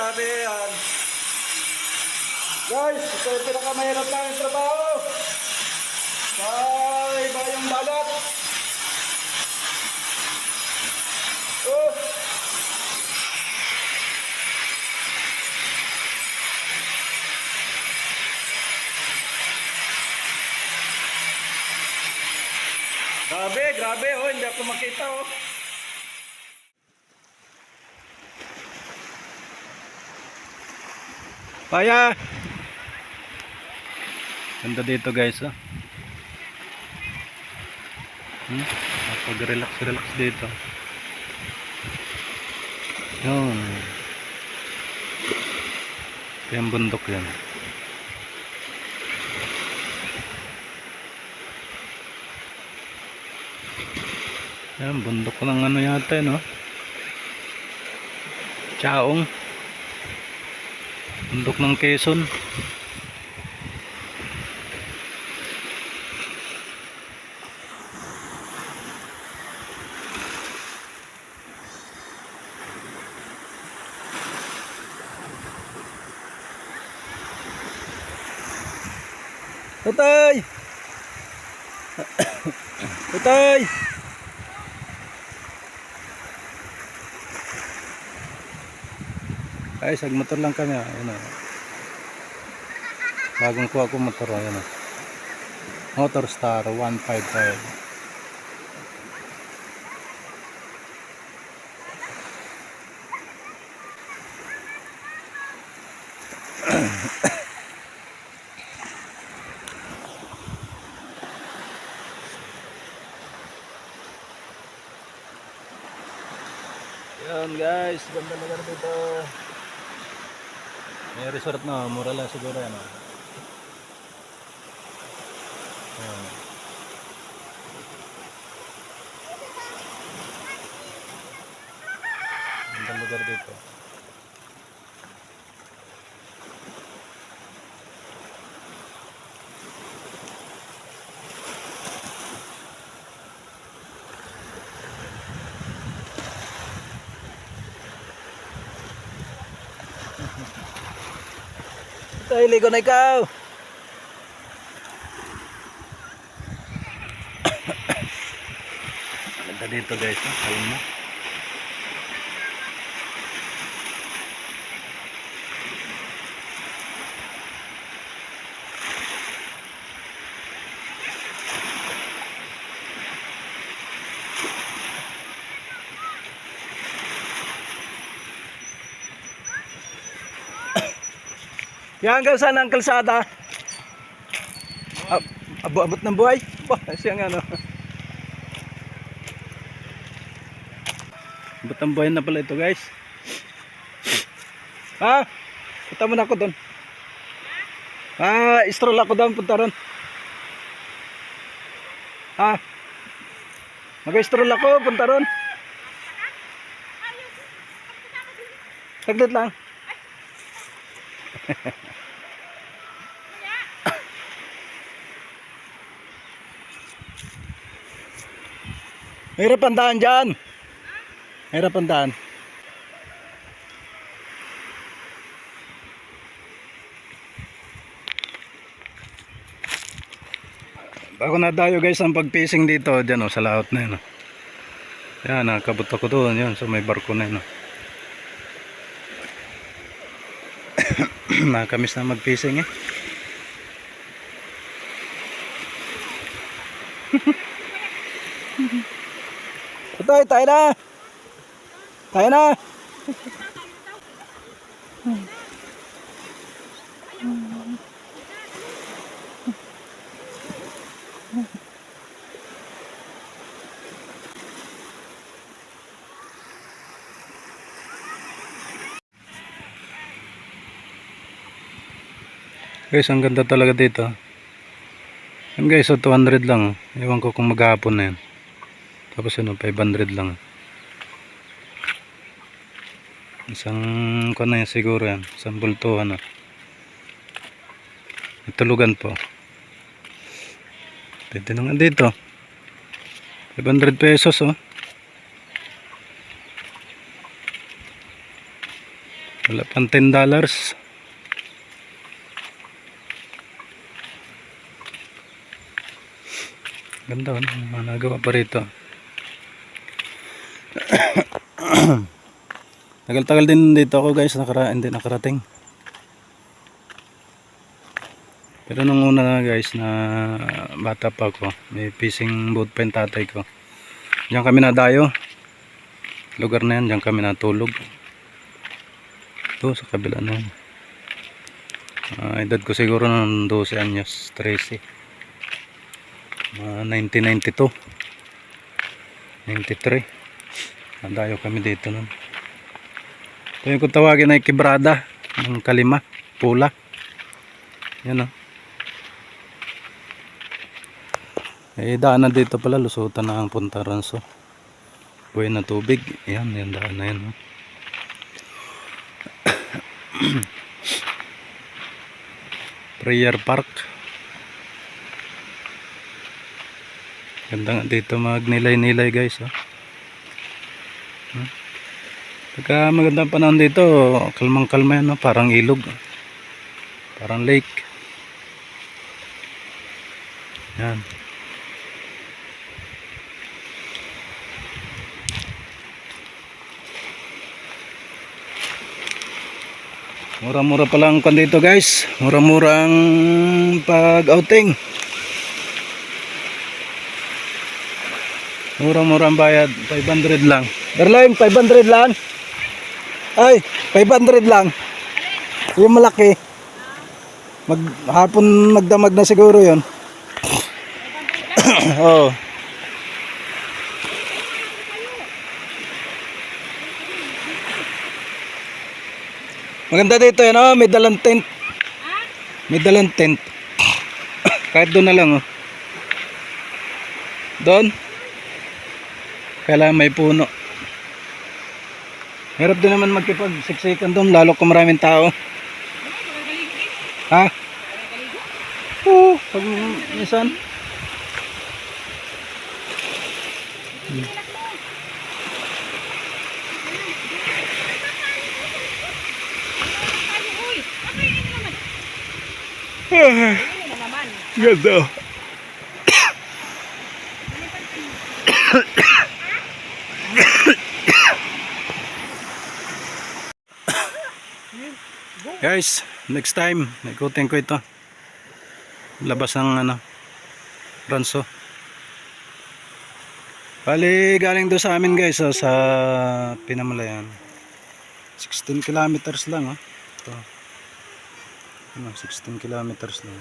grabe yan. Guys, ito yung pinakamahirap namin trabaho. Ay, bayang balat. Oh. Grabe, grabe oh, hindi ako makita oh. Paya. Ganda dito guys oh. Hmm? Pag-relax, relax dito. Yun. Ito yung bundok yan. Yan, bundok ng ano yata no? Chaong. Bundok ng Quezon. Tutay! Tutay! Sag motor lang kami. ah. Ayan o. Bagong kuha ko motor. Ayan o. Motor Star 155. Yan guys, ganda na ganda dito. May resort na, mura lang siguro yan. oh. Ayan. Ganda lugar dito. Tay, ligo na ikaw. Ganda dito guys, ha? kalma. Yan hanggang saan ang kalsada? Ab Abo-abot ng buhay? Bah, siyang ano. Abot ng buhay na pala ito guys. Ha? Punta mo na ako doon. Ah, stroll ako doon, punta ron. Ha? Mag-stroll ako, punta ron. Saglit lang. Mahirap ang daan dyan. Mahirap ang daan. Bago na tayo guys ang pag-fishing dito dyan oh, sa laot na yun. Oh. Yan, nakakabot ako doon yun sa may barko na yun. Oh. Nakakamiss na mag-fishing eh. Tayo, tayo na. Tayo na. Guys, ang ganda talaga dito. Yan guys, so 200 lang. Ewan ko kung maghapon na yan. Tapos ano, 500 lang. Isang ko na yan siguro yan. Isang bultuhan na. May tulugan po. Pwede naman dito. 500 pesos oh. Wala pang 10 dollars. Ganda oh, mga nagawa pa rito. Tagal-tagal din dito ako guys, nakara hindi nakarating. Pero nung una na guys na bata pa ako, may fishing boat pa yung tatay ko. Diyan kami nadayo. Lugar na yan, diyan kami natulog. Ito sa kabila na yan. Ah, edad ko siguro ng 12 anyos, 13. Mga 1992. 93. Nadayo kami dito nun. Ito yung kung tawagin ay kibrada ng kalima, pula. Yan o. Eh, daanan dito pala, lusutan na ang punta ranso. Buhay na tubig. Yan, yan daan na yan. oh. Prayer Park. Ganda nga dito magnilay-nilay guys. Oh. Pagka magandang panahon dito, kalmang-kalma yan. No? Parang ilog. Parang lake. Yan. Mura-mura pa lang dito guys. Mura-murang pag-outing. Mura-murang bayad. 500 lang. Darlene, 500 lang. Ay, 500 lang. Yung malaki. Mag, hapon magdamag na siguro yon. Oo. Maganda dito yan oh, may dalang tent. May dalang tent. Kahit doon na lang oh. Doon. Kailangan may puno. Hirap din naman magkipag-siksikan doon, lalo kung maraming tao. Ha? Oo, pag minsan. Ganda. Guys, next time, ikutin ko ito. Labas ng ano, ranso. Bali, galing doon sa amin guys, oh, sa Pinamalayan. 16 kilometers lang, oh. Ito. Ano, 16 kilometers lang.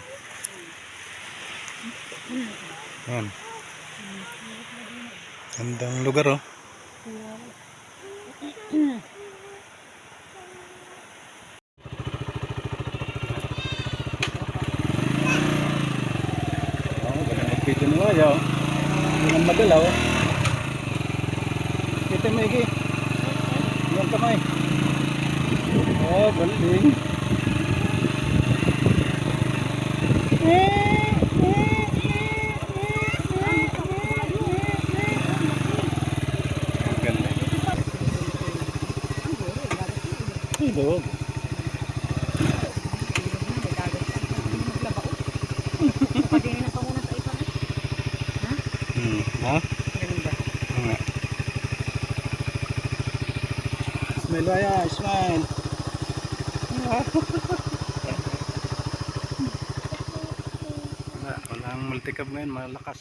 Yan. Gandang lugar. Oh, galing Hindi nang magalaw. Kita mo, Iki. Yan kamay. Oh, galing. Ganda. Ito. Hmm. Ha? Nga. Smile Waya, smile. Wala, walang multicab ngayon, malakas.